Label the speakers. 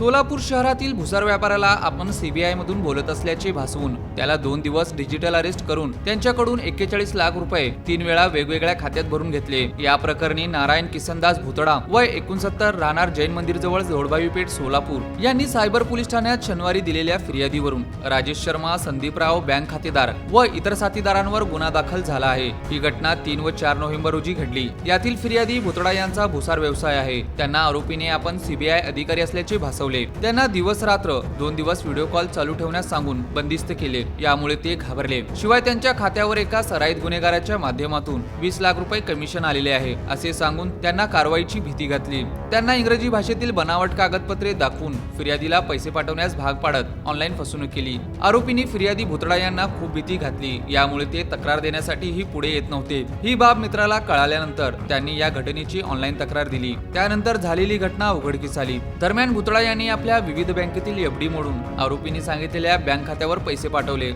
Speaker 1: Solapur शहरातील भुसार व्यापाऱ्याला आपण सीबीआयमधून बोलत असल्याचे भासवून त्याला दोन दिवस डिजिटल अरेस्ट करून त्यांच्याकडून एक्केचाळीस लाख रुपये तीन वेळा वेगवेगळ्या खात्यात भरून घेतले. या प्रकरणी नारायण किसनदास भुतडा वय एकोणसत्तर राहणार जैन मंदिर जवळ जोडबावी पेठ सोलापूर यांनी सायबर पोलीस ठाण्यात शनिवारी दिलेल्या फिर्यादीवरून. राजेश शर्मा संदीपराव बँक खातेदार व इतर साथीदारांवर गुन्हा दाखल झाला आहे. ही घटना तीन व चार नोव्हेंबर रोजी घडली. यातील फिर्यादी भुतडा यांचा भुसार व्यवसाय आहे. त्यांना आरोपीने आपण सीबीआय अधिकारी असल्याचे भासवले. त्यांना दिवस रात्र दोन दिवस व्हिडिओ कॉल चालू ठेवण्यास सांगून बंदिस्त केले. यामुळे ते घाबरले. शिवाय त्यांच्या खात्यावर एका सराईत गुन्हेगाराच्या माध्यमातून वीस लाख रुपये कमिशन आलेले आहे असे सांगून त्यांना कारवाईची भीती घातली. त्यांना इंग्रजी भाषेतील बनावट कागदपत्रे दाखवून फिर्यादीला पैसे पाठवण्यास भाग पाडत ऑनलाईन फसवणूक केली. आरोपींनी फिर्यादी भुतडा यांना खूप भीती घातली. यामुळे ते तक्रार देण्यासाठीही पुढे येत नव्हते. ही बाब मित्राला कळाल्यानंतर त्यांनी या घटनेची ऑनलाईन तक्रार दिली. त्यानंतर झालेली घटना उघडकीस आली. दरम्यान भुतडा यांनी आपल्या विविध बँकेतील एफडी मोडून आरोपींनी सांगितलेल्या बँक खात्यावर पैसे पाठवले.